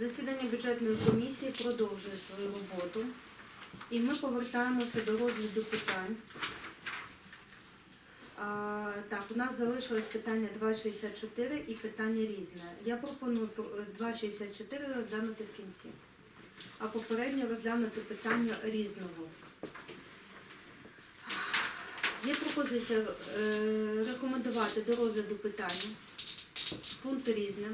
Засідання бюджетної комісії продовжує свою роботу. І ми повертаємося до розгляду питань. А, так, у нас залишилось питання 2.64 і питання різне. Я пропоную е, 2.64 розглянути в кінці, а попередньо розглянути питання різного. Є пропозиція е, рекомендувати до розгляду питання пункт різне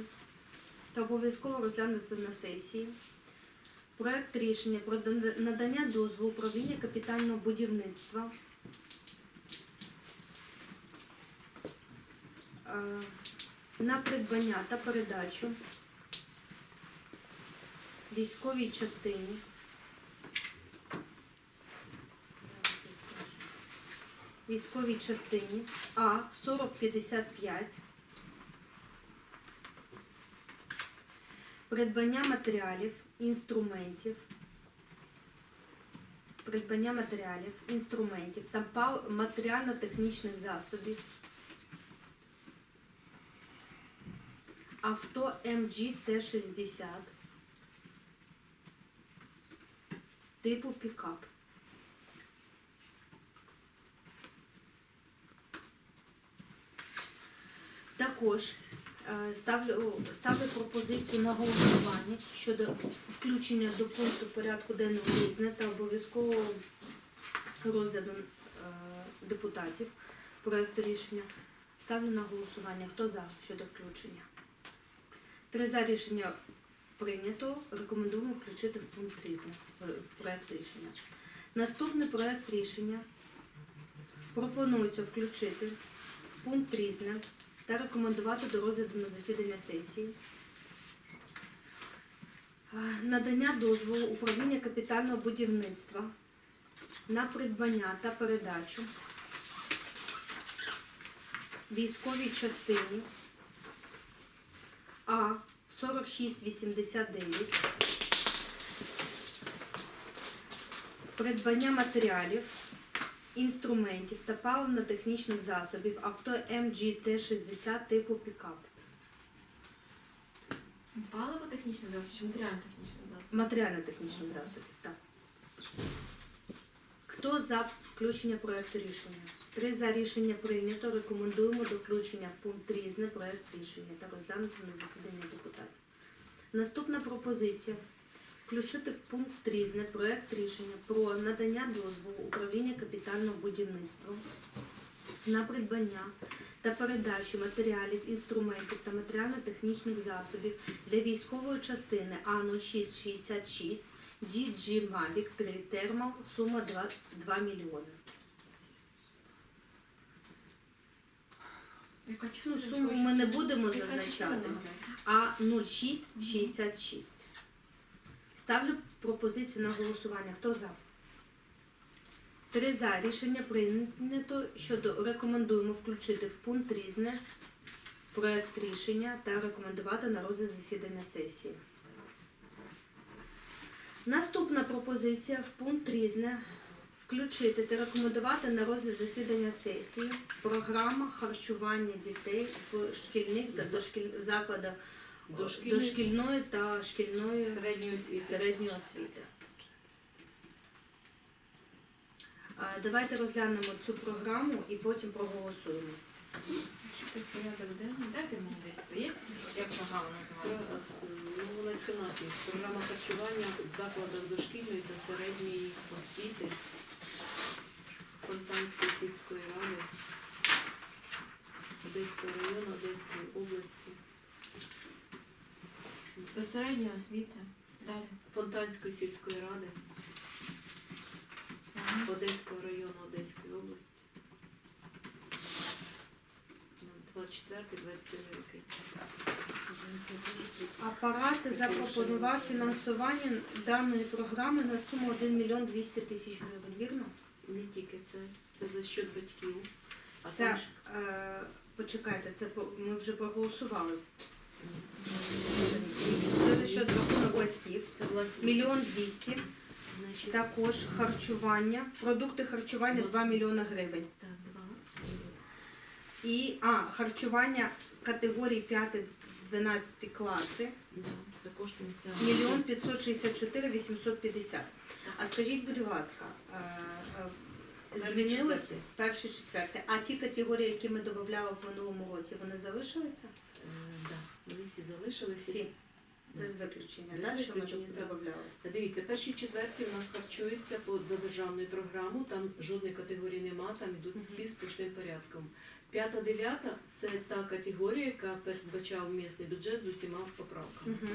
та обов'язково розглянути на сесії. Проект рішення про надання дозволу управління капітального будівництва е, на придбання та передачу військовій частині. Військовій частині А 4055 придбання матеріалів, інструментів, придбання матеріалів, інструментів та матеріально-технічних засобів, авто MG Т-60 типу пікап. Також ставлю, ставлю пропозицію на голосування щодо включення до пункту порядку денного різне та обов'язкового розгляду е, депутатів проекту рішення. Ставлю на голосування. Хто за щодо включення? Три за рішення прийнято. Рекомендуємо включити в пункт різне е, проект рішення. Наступний проект рішення пропонується включити в пункт різне та рекомендувати до розгляду на засідання сесії. Е, Надання дозволу управління капітального будівництва на придбання та передачу військовій частині А 4689 придбання матеріалів інструментів та паливно-технічних засобів авто MG Т-60 типу пікап. Паливо-технічний засіб чи матеріально-технічний засіб? Матеріально-технічних засобів, так. Хто за включення проекту рішення? Три за рішення прийнято. Рекомендуємо до включення в пункт різне проект рішення та розглянути на засіданні депутатів. Наступна пропозиція включити в пункт різне проект рішення про надання дозволу управління капітального будівництва на придбання та передачу матеріалів, інструментів та матеріально-технічних засобів для військової частини А0666 DG Mavic 3 Thermal, сума 2, 2 мільйони. Ну, суму ми не будемо зазначати. А0666. Ставлю пропозицію на голосування. Хто за? Три за. Рішення прийнято щодо рекомендуємо включити в пункт різне проект рішення та рекомендувати на розгляд засідання сесії. Наступна пропозиція в пункт різне включити та рекомендувати на розгляд засідання сесії програма харчування дітей в шкільних та дошкіль... закладах Дошкільної- дошкільної та шкільної Середньої освіти. середньої освіти. А, Давайте розглянемо цю програму і потім проголосуємо. Що тут порядок денний? Дайте мені десь. Є? Як програма називається? Ну, вона у нас є. Програма харчування в закладах дошкільної та середньої освіти Фонтанської сільської ради Одеського району, Одеської області, До середньої освіти. Далі. Фонтанської сільської ради Ага. Одеського району, Одеської області. 24-27 роки. Апарати запропонував фінансування даної програми на суму 1 мільйон 200 тисяч гривень, вірно? Не тільки це, це за счет батьків. А Це, е, почекайте, це ми вже проголосували. Це за счет рахунок батьків. це власне Мільйон двісті. значить, Також харчування, продукти харчування 2 мільйони гривень. так, два. І а, харчування категорії 5-12 класи Да, Це кошти місцевого. Мільйон 564 850. А скажіть, будь ласка, е, е, змінилося перший четвертий, а ті категорії, які ми додавали в минулому році, вони залишилися? Е, да, Вони всі залишилися. Всі, без виключення, Без так, що ми да. додавали? Дивіться, перші четверті у нас харчуються по за державною програмою, там жодної категорії нема, там йдуть всі сплошним порядком. П'ята, дев'ята це та категорія, яка передбачав місний бюджет з усіма поправками. Угу.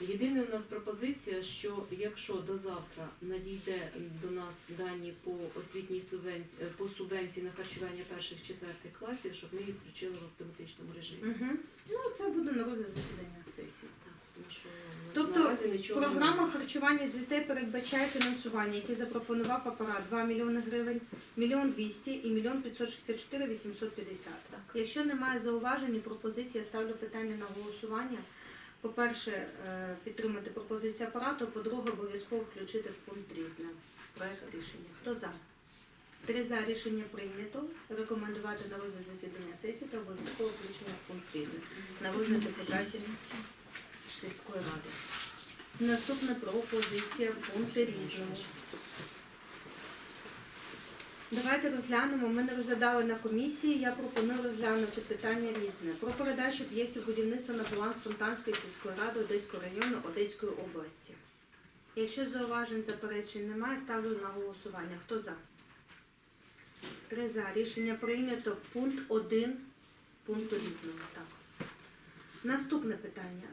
Єдина у нас пропозиція, що якщо до завтра надійде до нас дані по освітній субвенції по субвенції на харчування перших четвертих класів, щоб ми їх включили в автоматичному режимі. Угу. Ну, це буде на розгляд засідання сесії. Так, тому що Тобто нічого Програма немає. харчування дітей передбачає фінансування, яке запропонував апарат 2 мільйони гривень, мільйон 200 і мільйон 564 850. Так. Якщо немає зауважень і пропозицій, я ставлю питання на голосування. По-перше, е, підтримати пропозицію апарату, по-друге, обов'язково включити в пункт різне проект рішення. Хто за? Три за рішення прийнято. Рекомендувати на розгляд засідання сесії та обов'язково включення в пункт різне. На розгляд депутатів сільської ради. Наступна пропозиція пункти різному. Давайте розглянемо. Ми не розглядали на комісії. Я пропоную розглянути питання різне про передачу об'єктів будівництва на баланс Фонтанської сільської ради Одеського району Одеської області. Якщо зауважень заперечень немає, ставлю на голосування. Хто за? Три за. Рішення прийнято. Пункт 1 пункту різного. Так. Наступне питання.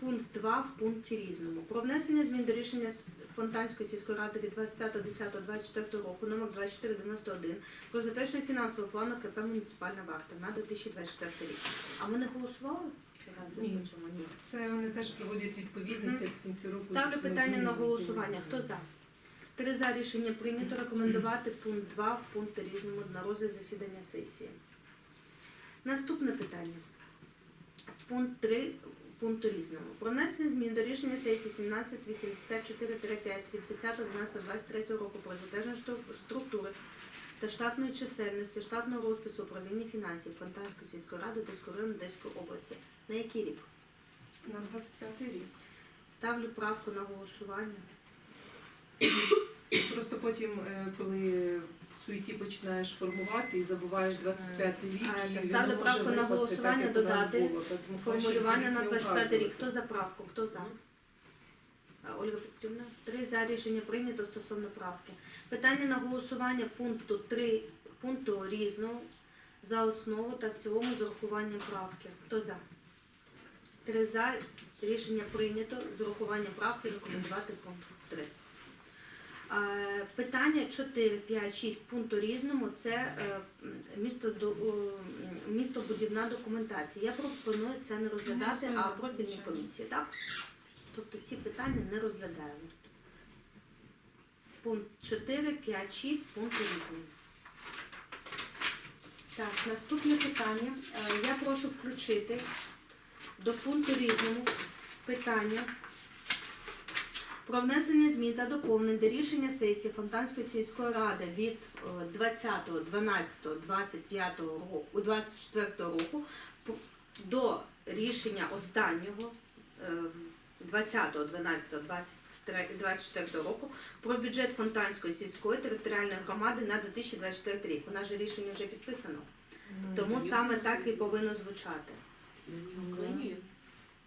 Пункт 2 в пункті різному. Про внесення змін до рішення Фонтанської сільської ради від 25.10.24 року номер 2491 про затвердження фінансового плану КП «Муніципальна варта» на 2024 рік. А ми не голосували Ні. по цьому? Ні. Це вони теж проводять відповідності в кінці року. Ставлю питання на голосування. Хто за? Три за рішення прийнято рекомендувати пункт 2 в пункті різному на розгляд засідання сесії. Наступне питання. Пункт 3 пункту різному. Про внесення змін до рішення сесії 1784-5 від 20.12.23 року про затвердження структури та штатної чисельності, штатного розпису управління фінансів Фонтанської сільської ради Одеського району Одеської області. На який рік? На 25 рік. Ставлю правку на голосування. Просто потім, е, коли в суеті починаєш формувати і забуваєш 25 рік, А, і ставлю правку на голосування, додати Формулювання на не 25 рік. Хто за правку? Хто за? Ольга Петрівна? Три за рішення прийнято стосовно правки. Питання на голосування пункту 3, пункту різного за основу та в цілому з урахуванням правки. Хто за? Три за рішення прийнято з урахуванням правки рекомендувати пункт 3. Питання 4, 5, 6 пункту різному це е, містобудівна документація. Я пропоную це не розглядати, а розглядати, профільні комісії, так? Тобто ці питання не розглядаємо. Пункт 4, 5, 6 пункту різному. Так, наступне питання. Е, Я прошу включити до пункту різному питання про внесення змін та доповнень до рішення сесії Фонтанської сільської ради від е, 20.12.25 року, 24 року до рішення останнього е, 20.12.24 року про бюджет Фонтанської сільської територіальної громади на 2024 рік. У нас же рішення вже підписано. Ну, Тому саме так і повинно звучати. Ми в нього вклинюємо.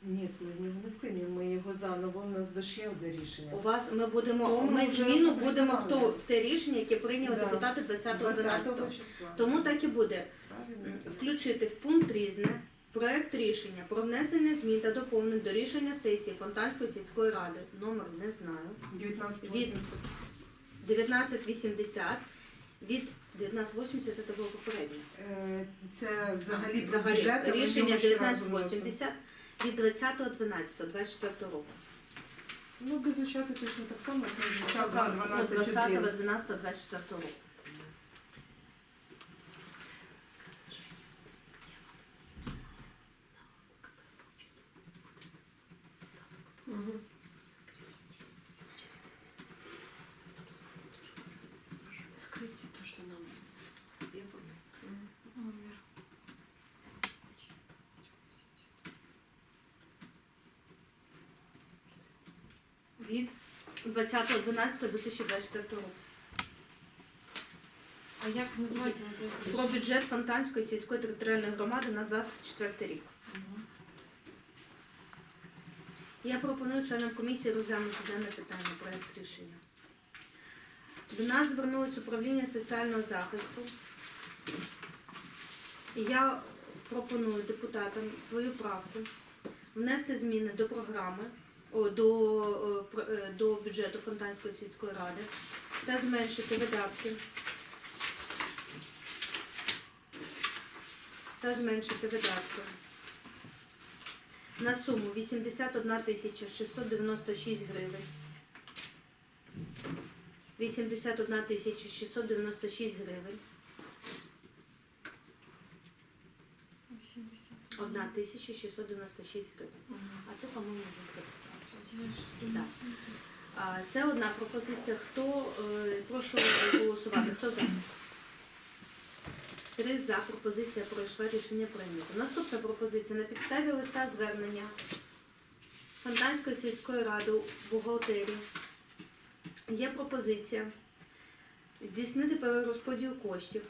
Ні, ми в нього не вклинюємо, ми його заново, у нас же ще одне рішення. У вас ми будемо Тому ми вже зміну будемо в то в те рішення, яке прийняли Да. депутати 20.12. 20 числа. Тому так і буде. Правильно. Включити в пункт різне проект рішення про внесення змін та доповнень до рішення сесії Фонтанської сільської ради. Номер не знаю. 1980. 1980 від 1980 це було попереднє. Е, Це взагалі Взагалі бюджет, а ми рішення його ще раз 1980 від 20.12.24 року. Ну, буде звучати точно так само, як він звучав на от 12.1. 20.12.24 року. Мгм. Скрыть то, что нам. Я понял. Номер. Від 20.12.2024 року. а як називається Про бюджет Фонтанської сільської територіальної громади на 24 рік. Я пропоную членам комісії розглянути дане питання, проект рішення. До нас звернулось управління соціального захисту. І я пропоную депутатам свою правку внести зміни до програми, до, е, до бюджету Фонтанської сільської ради та зменшити видатки. Та зменшити видатки на суму 81 тисяча 696 гривень. 81 тисяча 696 гривень. 80. 1 тисяча 696 гривень. Мгм. А то, по-моєму, вже записав. Щас Так. А, Це одна пропозиція. Хто е, прошу голосувати? Хто за? Три за. Пропозиція пройшла. Рішення прийнято. Наступна пропозиція на підставі листа звернення Фонтанської сільської ради у бухгалтерії. Є пропозиція здійснити перерозподіл коштів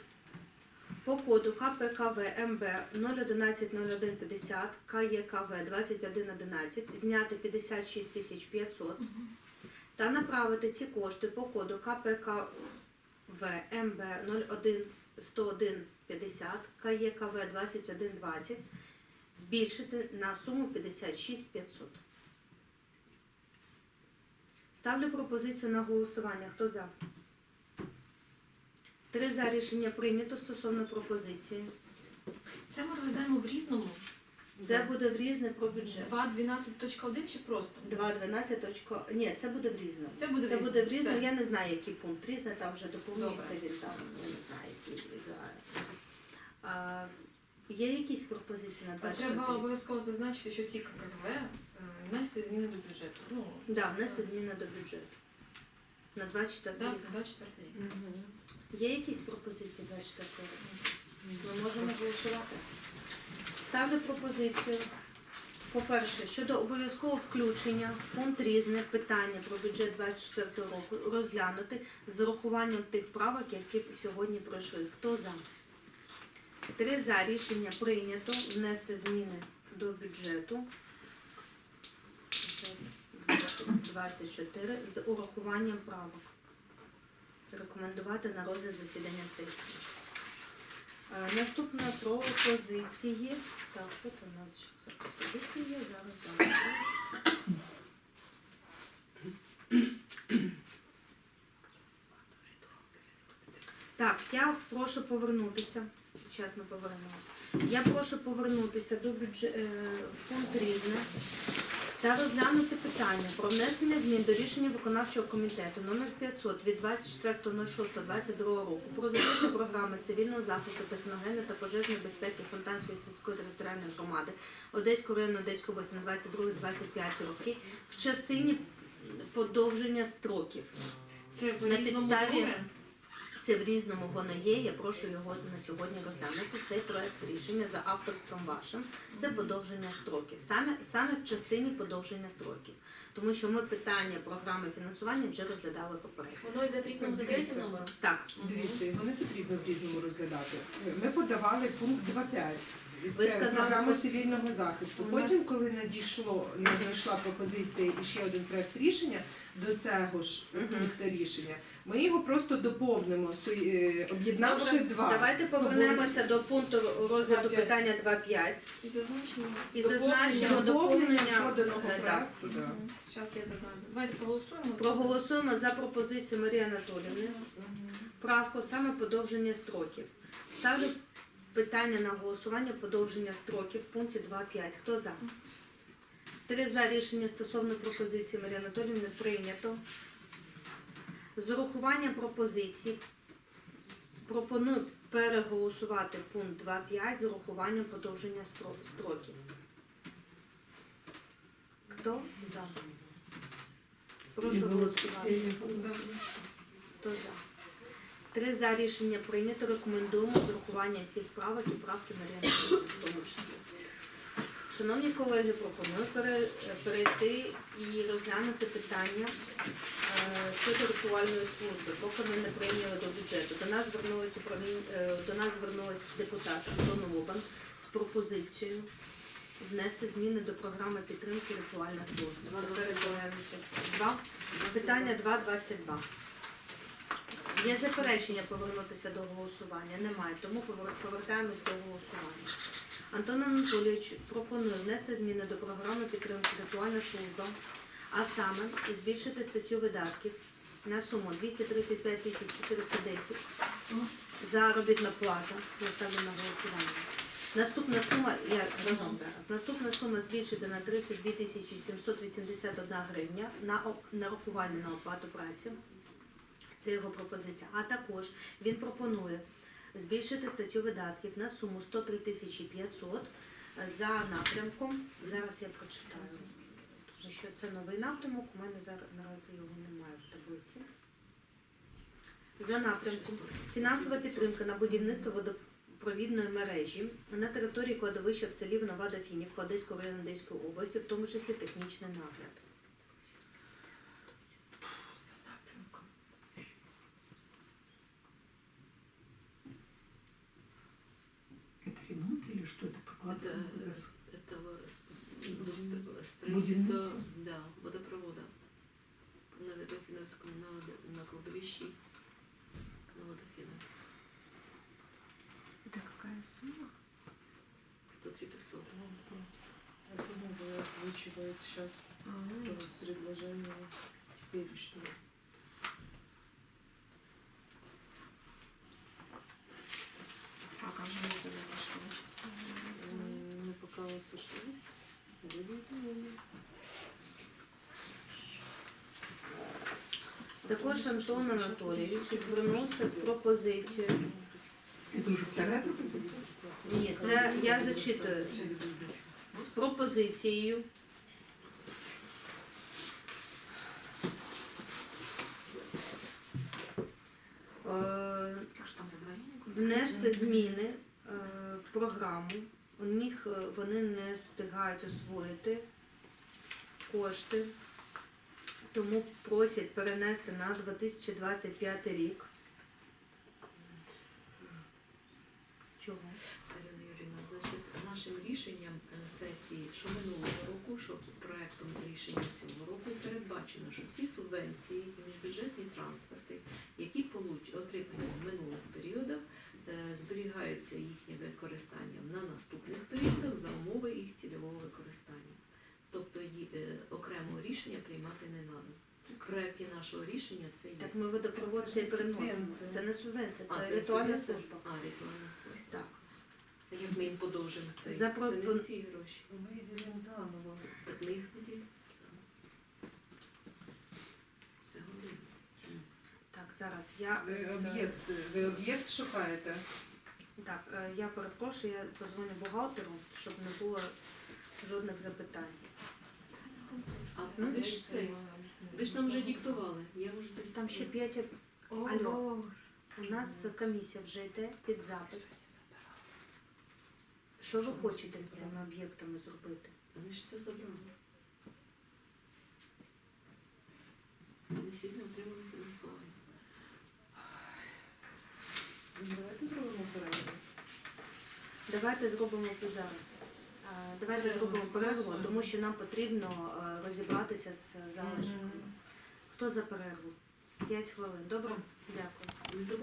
по коду КПКВ МБ 0110150 КЄКВ 2111 зняти 56 500 та направити ці кошти по коду КПКВ МБ 01-101-50 КЄКВ 2120 збільшити на суму 56 500. Ставлю пропозицію на голосування. Хто за? Три за рішення прийнято стосовно пропозиції. Це ми розглядаємо в різному. Це буде в різне про бюджет. 2.12.1 чи просто? 2.12. точка- Ні, це буде в різному. Це буде в Це різному. буде в. Все. Я не знаю, який пункт різне, там вже доповнюється Добре. він там, я не знаю, який визиває. А, є якісь пропозиції на А 24 Треба обов'язково зазначити, що ці ККВ е, внести зміни до бюджету. Ну, Да, внести зміни до бюджету. На 24 так, рік. 24 рік. Є якісь пропозиції 24 року? Ми можемо голосувати. Ставлю пропозицію. По-перше, щодо обов'язкового включення в пункт різне питання про бюджет 24 року розглянути з урахуванням тих правок, які сьогодні пройшли. Хто за? Три за рішення прийнято внести зміни до бюджету 24 з урахуванням правок. Рекомендувати на розгляд засідання сесії. Наступне про пропозиції. Так, що там у нас за пропозиції? Зараз зараз. Так, я прошу повернутися. Зараз ми повернемося. Я прошу повернутися до бюджет в пункт різне та розглянути питання про внесення змін до рішення виконавчого комітету номер 500 від 24.06.22 року про затвердження програми цивільного захисту техногенної та пожежної безпеки Фонтанської сільської територіальної громади Одеського району Одеської області на 22-25 роки в частині подовження строків. Це На підставі-? Це в різному воно є. Я прошу його на сьогодні розглянути. Цей проект рішення за авторством вашим. Це подовження строків. Саме саме в частині подовження строків. Тому що ми питання програми фінансування вже розглядали попередньо. Воно йде в різному за третім номером? Так, Дивіться, його не потрібно в різному розглядати. Ми подавали пункт 2.5. Ви Це сказали, програма цивільного захисту. У нас- Потім, коли надійшло, надійшла пропозиція і ще один проект рішення до цього ж пункту рішення, ми його просто доповнимо, су- е, об'єднавши Добре, два. давайте повернемося до пункту розгляду 2.5. питання 2.5 І зазначимо. і доповнення. зазначимо Доповнення доповнення. поданого е, да. проекту. да. Зараз я додам. Давайте проголосуємо. за це. Проголосуємо за пропозицію Марії Анатоліївни. Правку саме подовження строків. Ставлю питання на голосування подовження строків в пункті 2.5. Хто за? Три за рішення стосовно пропозиції Марії Анатоліївни прийнято. З урахуванням пропозицій пропоную переголосувати пункт 2.5 з урахуванням подовження строків. Хто за? Прошу голосувати. Хто за? Три за рішення прийнято. Рекомендуємо з урахуванням всіх правок і правки Анатоліївни в тому числі. Шановні колеги, пропоную перейти і розглянути. питання щодо ритуальної служби, поки ми не прийняли до бюджету. До нас звернулись управління, е, до нас звернулись депутат Антон Лобан з пропозицією внести зміни до програми підтримки ритуальна служба. Два. Питання 2.22. Є заперечення повернутися до голосування? Немає, тому повертаємось до голосування. Антон Анатолійович пропонує внести зміни до програми підтримки ритуальна служба, а саме збільшити статтю видатків на суму 235 тисяч 410 заробітна плата. Я ставлю на голосування. Наступна сума, я разом зараз. Наступна сума збільшити на 32 тисячі 781 гривня на нарахування на оплату праці. Це його пропозиція. А також він пропонує збільшити статтю видатків на суму 103 тисячі 500 за напрямком. Зараз я прочитаю, що це новий напрямок. У мене зараз наразі його немає в таблиці. За напрямком фінансова підтримка на будівництво водопровідної мережі на території кладовища в селі Новодафінівка Одеського району Одеської області, в тому числі технічний нагляд. Это ремонт или что это? Будівництво. строительства да, водопровода на Водофиновском, на, на кладовищі на Водофино. Это какая сумма? 103 500. Почему вы озвучивают сейчас предложение теперешнее? А как же это разошлось? М, Мы пока сошлись. Також Антон Анатолійович звернувся з пропозицією. Это уже вторая пропозиция? Ні, це я зачитую. З пропозицією е, Как же там задвоение? внести зміни е, в програму. У них е, вони не встигають освоїти кошти, тому просять перенести на 2025 рік. Чого? Ірина Юрійовна, значить, нашим рішенням е, сесії, що минулого року, що проектом рішення цього року передбачено, що всі субвенції і міжбюджетні трансферти, які получ- отримані в минулих періодах, е, зберігаються їхнє використання на наступних періодах за умови їх цільового використання. Тобто ї- е, рішення приймати не треба. В проєкті нашого рішення це є. Так ми водопровод Це цей не переносимо. субвенція. Це не субвенція, А, це ритуальна субвенція? служба. А, ритуальна служба. Так. Як ми їм подовжимо цей, Запропон- це не ці гроші. Мы виделим заново. Так ми їх виділимо. Це. Так, зараз я Ви з- об'єкт, ви об'єкт шукаєте? Так, е, я перепрошую, я позвоню бухгалтеру, щоб не було жодних запитань. А Ну, ви ж це, ви ж нам вже диктували. Я вже Там ще п'ять. Алло. У нас комісія вже йде під запис. Що ви хочете з цими об'єктами зробити? Вони ж все забрали. Вони сьогодні отримали фінансування. Давайте зробимо перерву. Давайте зробимо це зараз. Е, Давайте зробимо перерву, тому що нам потрібно е, розібратися з залишками. Хто за перерву? П'ять хвилин. Добре? Дякую.